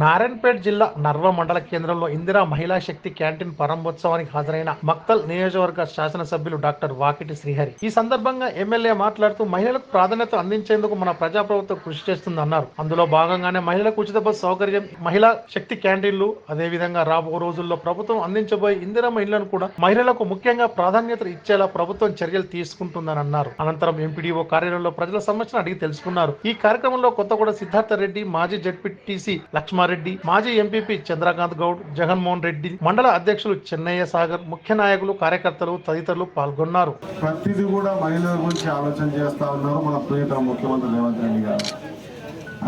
నారాయణపేట జిల్లా నర్వ మండల కేంద్రంలో ఇందిరా మహిళా శక్తి క్యాంటీన్ ప్రారంభోత్సవానికి హాజరైన మక్తల్ నియోజకవర్గ శాసనసభ్యులు డాక్టర్ వాకిటి శ్రీహరి. ఈ సందర్భంగా ఎమ్మెల్యే మాట్లాడుతూ మహిళలకు ప్రాధాన్యత అందించేందుకు మన ప్రజాప్రభుత్వం కృషి చేస్తుందన్నారు. అందులో భాగంగానే మహిళలకు ఉచిత బస్సు సౌకర్యం మహిళా శక్తి క్యాంటీన్లు అదేవిధంగా రాబో రోజుల్లో ప్రభుత్వం అందించబోయే ఇందిరా మహిళలను కూడా మహిళలకు ముఖ్యంగా ప్రాధాన్యత ఇచ్చేలా ప్రభుత్వం చర్యలు తీసుకుంటుందని అన్నారు. అనంతరం ఎంపీడీఓ కార్యాలయంలో ప్రజల సమస్యను అడిగి తెలుసుకున్నారు. ఈ కార్యక్రమంలో కొత్తగూడ సిద్ధార్థ రెడ్డి మాజీ జడ్పీటీసీ లక్ష్మారెడ్డి రెడ్డి మాజీ ఎంపీపీ చంద్రకాంత్ గౌడ్ జగన్మోహన్ రెడ్డి మండల అధ్యక్షులు చెన్నయ్య సాగర్ ముఖ్య నాయకులు కార్యకర్తలు తదితరులు పాల్గొన్నారు. ప్రతిదీ కూడా మహిళల గురించి ఆలోచన చేస్తా ఉన్నారు మన ప్రియతమ ముఖ్యమంత్రి రేవంత్ రెడ్డి గారు.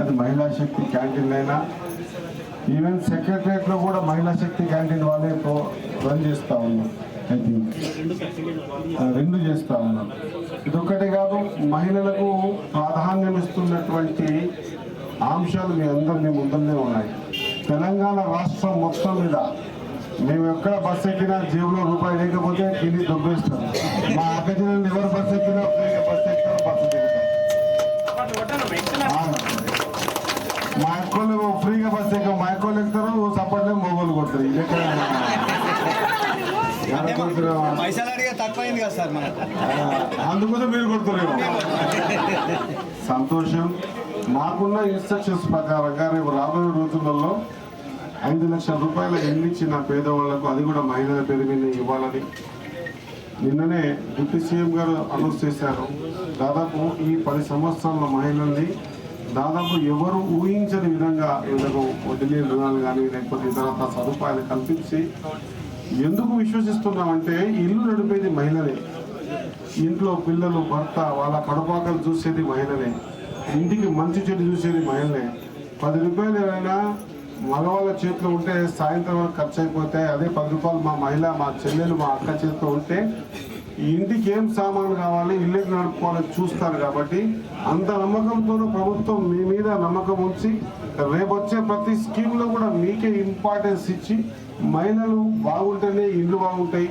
అది మహిళా శక్తి క్యాంటీన్ అయినా ఈవెన్ సెక్రటరియట్లో కూడా మహిళా శక్తి క్యాంటీన్ వాళ్ళే రన్ చేస్తా ఉన్నారు. ఐ థింక్ రెండు చేస్తా ఉన్నారు. ఇదొక్కటే కాదు మహిళలకు ప్రాధాన్యం ఇస్తున్నటువంటి అంశాలు మీ అందరి ముందరనే ఉన్నాయి. తెలంగాణ రాష్ట్రం మొత్తం మీద మేము ఎక్కడ బస్ ఎక్కినా జేబులో రూపాయి లేకపోతే తిని దొబ్బేస్తాం. మా అక్క చెల్లెలు ఎవరు బస్ ఎక్కినా బస్ బస్సు ఆ. మా అక్కలు ఫ్రీగా బస్ ఎక్క మా అక్కలు ఎక్కుతారు సపోర్ట్లే మొగోలు కొడతారు. ఇది ఎక్కడ? అందుకోసం మీరు కొడుతున్నారు. సంతోషం. మాకున్న ఇన్స్ట్రక్షన్స్ ప్రకారంగా రేపు రాబోయే రోజులలో ఐదు లక్షల రూపాయల ఇల్లు ఇచ్చిన పేదవాళ్ళకు అది కూడా మహిళల పేరు మీద ఇవ్వాలని నిన్ననే డిప్యూటీ సీఎం గారు అనౌన్స్ చేశారు. దాదాపు ఈ పది సంవత్సరాల మహిళల్ని దాదాపు ఎవరు ఊహించని విధంగా వీళ్ళకు వడ్డీ రుణాలు కానీ లేకపోతే తర్వాత సదుపాయాలు కల్పించి ఎందుకు విశ్వసిస్తున్నామంటే ఇల్లు నడిపేది మహిళలే. ఇంట్లో పిల్లలు భర్త వాళ్ళ కడుపాకలు చూసేది మహిళలే. ఇంటికి మంచి చెడు చూసేది మహిళలే పది రూపాయలు ఏమైనా మగవాళ్ళ చేతిలో ఉంటే సాయంత్రం వరకు ఖర్చు అయిపోతే అదే పది రూపాయలు మా మహిళ మా చెల్లెలు మా అక్క చేతిలో ఉంటే ఇంటికి ఏం సామాను కావాలి ఇల్లు నడుపుకోవాలని చూస్తారు కాబట్టి అంత నమ్మకంతో ప్రభుత్వం మీ మీద నమ్మకం ఉంచి రేపు వచ్చే ప్రతి స్కీమ్లో కూడా మీకే ఇంపార్టెన్స్ ఇచ్చి మహిళలు బాగుంటేనే ఇల్లు బాగుంటాయి.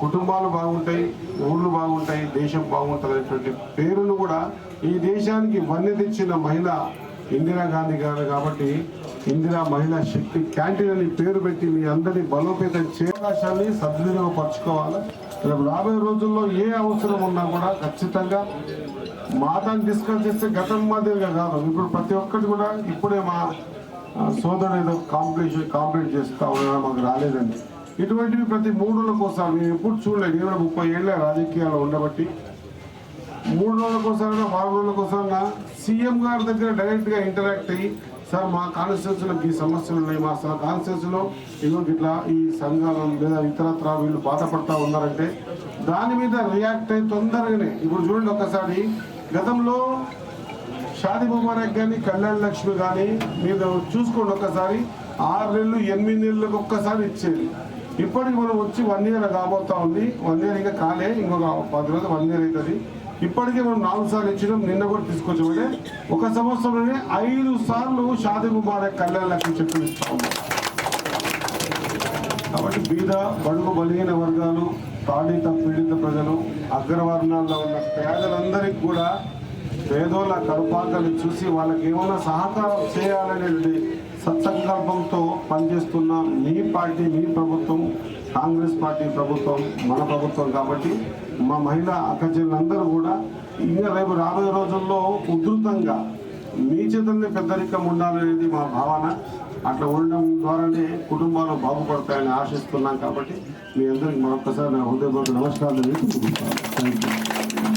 కుటుంబాలు బాగుంటాయి ఊళ్ళు బాగుంటాయి దేశం బాగుంటుంది అనేటువంటి పేరును కూడా ఈ దేశానికి వన్నె తెచ్చిన మహిళ ఇందిరాగాంధీ గారు కాబట్టి ఇందిరా మహిళా శక్తి క్యాంటీన్ అని పేరు పెట్టి మీ అందరి బలోపేతం చే సద్వినియోగపరచుకోవాలి రేపు రాబోయే రోజుల్లో ఏ అవసరం ఉన్నా కూడా ఖచ్చితంగా మాతాన్ని డిస్కస్ చేస్తే గతం మాదిరిగా కాదు. ఇప్పుడు ప్రతి ఒక్కటి కూడా ఇప్పుడే మా సోదరు సోదరుడు ఏదో కాంపిటీషన్ కాంప్లీట్ చేస్తా ఉన్నా మాకు రాలేదండి. ఇటువంటివి ప్రతి మూడు రోజులకు ఒకసారి. మేము ఎప్పుడు చూడలేదు. నేను ముప్పై ఏళ్ళ రాజకీయాల్లో ఉండబట్టి. మూడు రోజులకు ఒకసారి వారం రోజులకు సీఎం గారి దగ్గర డైరెక్ట్గా ఇంటరాక్ట్ అయ్యి సార్ మా కాన్స్టిట్యూన్సీలో ఈ సమస్యలు ఉన్నాయి. మా కాన్స్టిట్యూన్సీలో ఇదో ఇట్లా ఈ సంఘాలు లేదా ఇతరత్ర వీళ్ళు బాధపడతా ఉన్నారంటే దాని మీద రియాక్ట్ అయ్యి తొందరగానే ఇప్పుడు చూడండి ఒకసారి. గతంలో షాది ముబారక్ కానీ కళ్యాణ్ లక్ష్మి కానీ మీరు చూసుకోండి ఒక్కసారి ఆరు నెలలు ఎనిమిది నెలలకు ఒక్కసారి ఇచ్చేది. ఇప్పటికి మనం వచ్చి వన్ ఇయర్ కాబోతా ఉంది. వన్ ఇయర్ ఇంకా కాలే ఇంకొక పది రోజులు వన్ ఇయర్ అవుతుంది ఇప్పటికే మనం నాలుగు సార్లు ఇచ్చినాం నిన్న కూడా తీసుకొచ్చామంటే ఒక సంవత్సరంలోనే ఐదు సార్లు షాది ముబారక్ కళ్యాణ్ లక్ష్మి చెక్కులు ఇస్తా ఉన్నాం. కాబట్టి బీద బడుగు బలిగిన వర్గాలు తాడిత పీడిత ప్రజలు అగ్రవర్ణాల్లో ఉన్న పేదలందరికీ కూడా పేదోళ్ళ కడుపాకలు చూసి వాళ్ళకి ఏమైనా సహకారం చేయాలనేది సత్సంకల్పంతో పనిచేస్తున్న మీ పార్టీ మీ ప్రభుత్వం కాంగ్రెస్ పార్టీ ప్రభుత్వం మన ప్రభుత్వం కాబట్టి మా మహిళా అక్కచెల్లందరూ కూడా ఇంకా రేపు రాబోయే రోజుల్లో ఉధృతంగా మీ చేతుల్ని పెద్దరికం ఉండాలనేది మా భావన అట్లా ఉండడం ద్వారానే కుటుంబాలు బాగుపడతాయని ఆశిస్తున్నాం కాబట్టి మీ అందరికి మరొకసారి నా హృదయపూర్వక నమస్కారాలు తెలియజేస్తున్నాను. Thank you